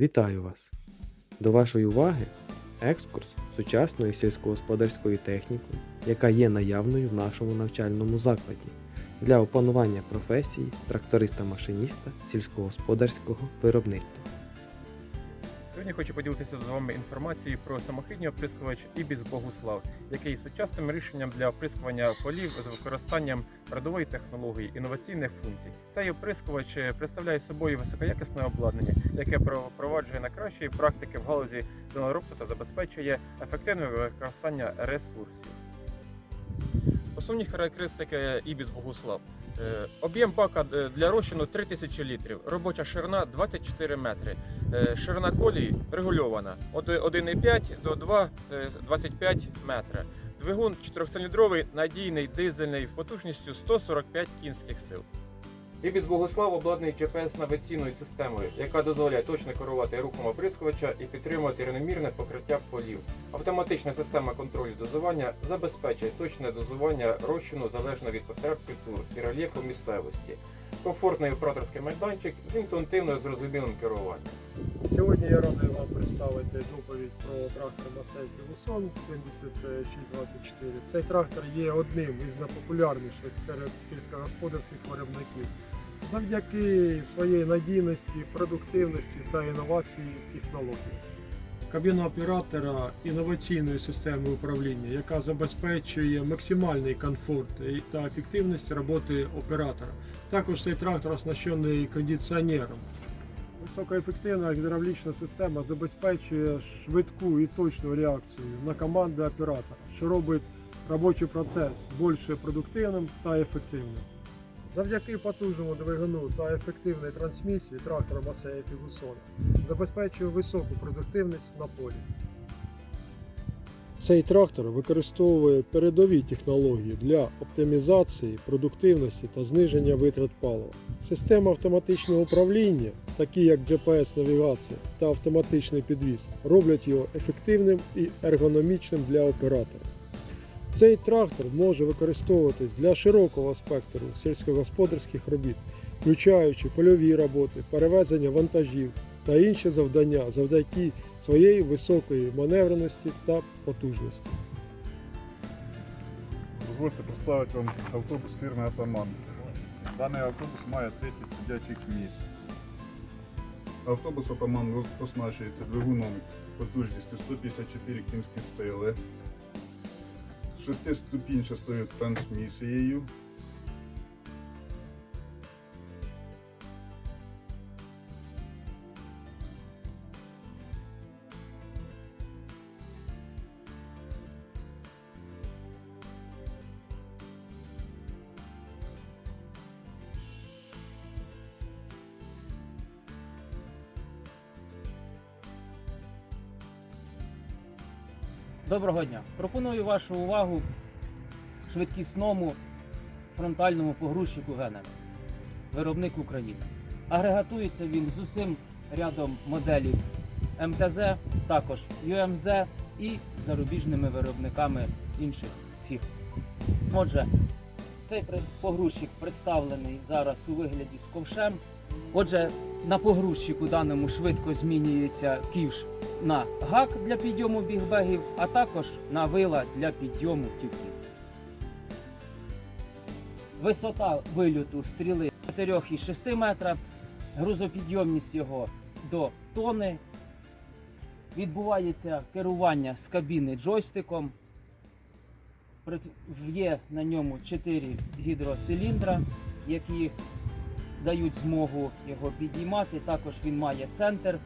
Вітаю вас! До вашої уваги екскурс сучасної сільськогосподарської техніки, яка є наявною в нашому навчальному закладі для опанування професії тракториста-машиніста сільськогосподарського виробництва. Сьогодні хочу поділитися з вами інформацією про самохідний оприскувач Ібіс Богуслав, який є сучасним рішенням для оприскування полів з використанням передової технології, інноваційних функцій. Цей оприскувач е, представляє собою високоякісне обладнання, яке впроваджує на кращої практики в галузі землеробства та забезпечує ефективне використання ресурсів. Основні характеристики Ібіс Богуслав. Е, Об'єм бака е, для розчину 3000 літрів, робоча ширина 24 метри. Е, Ширина колії регульована От 1,5 до 2,25 метра. Двигун 4-циліндровий, надійний дизельний потужністю 145 кінських сил. Ібіс Богослав обладнаний GPS-навігаційною системою, яка дозволяє точно керувати рухом оприскувача і підтримувати рівномірне покриття полів. Автоматична система контролю дозування забезпечує точне дозування розчину залежно від потреб культур і рельєфу місцевості. Комфортний операторський майданчик з інтуїтивно зрозумілим керуванням. Сьогодні я радий вам представити доповідь про трактор Масей Філусон 7624. Цей трактор є одним із найпопулярніших серед сільськогосподарських виробників завдяки своїй надійності, продуктивності та інновації технологій. Кабіна оператора інноваційної системи управління, яка забезпечує максимальний комфорт та ефективність роботи оператора. Також цей трактор оснащений кондиціонером. Високоефективна гідравлічна система забезпечує швидку і точну реакцію на команди оператора, що робить робочий процес більш продуктивним та ефективним. Завдяки потужному двигуну та ефективній трансмісії трактор Масея Фігусон забезпечує високу продуктивність на полі. Цей трактор використовує передові технології для оптимізації продуктивності та зниження витрат палива. Система автоматичного управління, такі як GPS-навігація та автоматичний підвіз, роблять його ефективним і ергономічним для оператора. Цей трактор може використовуватись для широкого спектру сільськогосподарських робіт, включаючи польові роботи, перевезення вантажів та інші завдання завдяки своєї високої маневреності та потужності. Дозвольте представити вам автобус фірми Атаман. Даний автобус має 30 сидячих місць. Автобус Атаман оснащується двигуном потужністю 154 кінські сили, шестиступінчастою трансмісією. Доброго дня. Пропоную вашу увагу швидкісному фронтальному погрузчику Генера. Виробник України. Агрегатується він з усім рядом моделів МТЗ, також ЮМЗ і зарубіжними виробниками інших фірм. Отже, цей погрузчик представлений зараз у вигляді з ковшем. Отже, на погрузчику даному швидко змінюється ківш на гак для підйому бігбегів, а також на вила для підйому тюків. Висота вильоту стріли 4,6 метра, грузопідйомність його до тони. Відбувається керування з кабіни джойстиком. Є на ньому 4 гідроциліндра, які дають змогу його підіймати. Також він має центр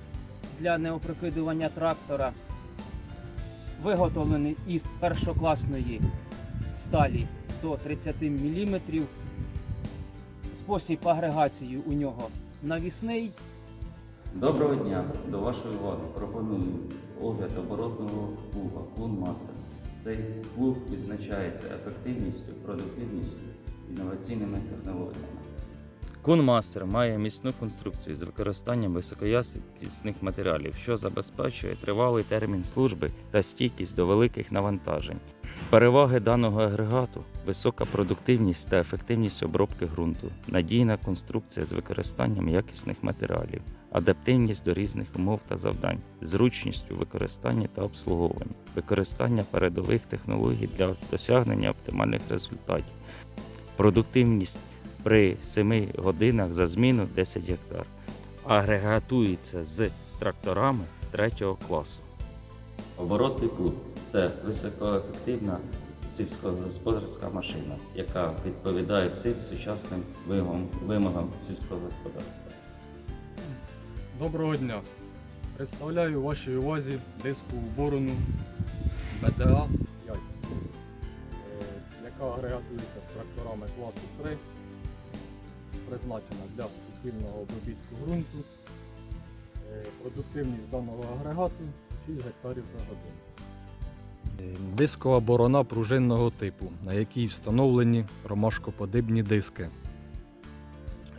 для неопрокидування трактора. Виготовлений із першокласної сталі до 30 мм. Спосіб агрегації у нього навісний. Доброго дня! До вашої уваги пропоную огляд оборотного плуга Клунмастер. Цей клуб відзначається ефективністю, продуктивністю, інноваційними технологіями. Кунмастер має міцну конструкцію з використанням високоякісних матеріалів, що забезпечує тривалий термін служби та стійкість до великих навантажень. Переваги даного агрегату висока продуктивність та ефективність обробки ґрунту, надійна конструкція з використанням якісних матеріалів, адаптивність до різних умов та завдань, зручність у використанні та обслуговуванні, використання передових технологій для досягнення оптимальних результатів, продуктивність при 7 годинах за зміну 10 гектар. Агрегатується з тракторами 3 класу. Оборотний плуг це високоефективна сільськогосподарська машина, яка відповідає всім сучасним вимогам, вимогам сільського господарства. Доброго дня. Представляю вашій увазі диску борону БДА 5, е, яка агрегатується з тракторами класу 3, призначена для суцільного обробітку ґрунту. Е, Продуктивність даного агрегату 6 гектарів за годину. Дискова борона пружинного типу, на якій встановлені ромашкоподібні диски.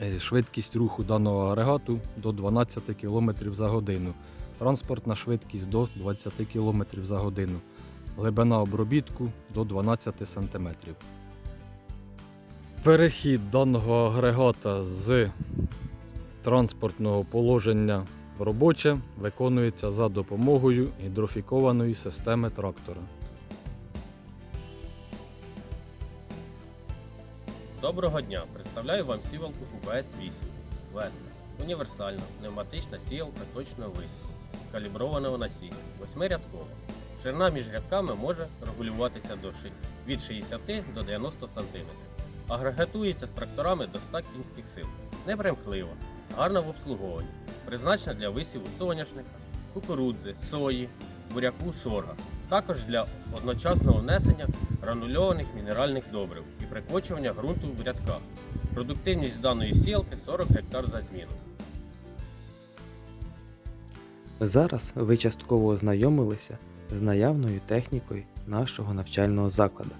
Е, Швидкість руху даного агрегату до 12 км за годину. Транспортна швидкість до 20 км за годину. Глибина обробітку до 12 см. Перехід даного агрегата з транспортного положення в робоче виконується за допомогою гідрофікованої системи трактора. Доброго дня! Представляю вам сівалку УБС-8 Веста. Універсальна пневматична сіялка точного висіву, каліброваного насіння, восьмирядкова. Ширина між рядками може регулюватися до від 60 до 90 см. Агрегатується з тракторами до 100 кінських сил. Непримхлива, гарна в обслуговуванні. Призначена для висіву соняшника, кукурудзи, сої, буряку, сорга. Також для одночасного внесення гранульованих мінеральних добрив і прикочування ґрунту в рядках. Продуктивність даної сілки 40 гектар за зміну. Зараз ви частково ознайомилися з наявною технікою нашого навчального закладу.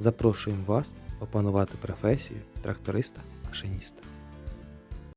Запрошуємо вас опанувати професію тракториста-машиніста.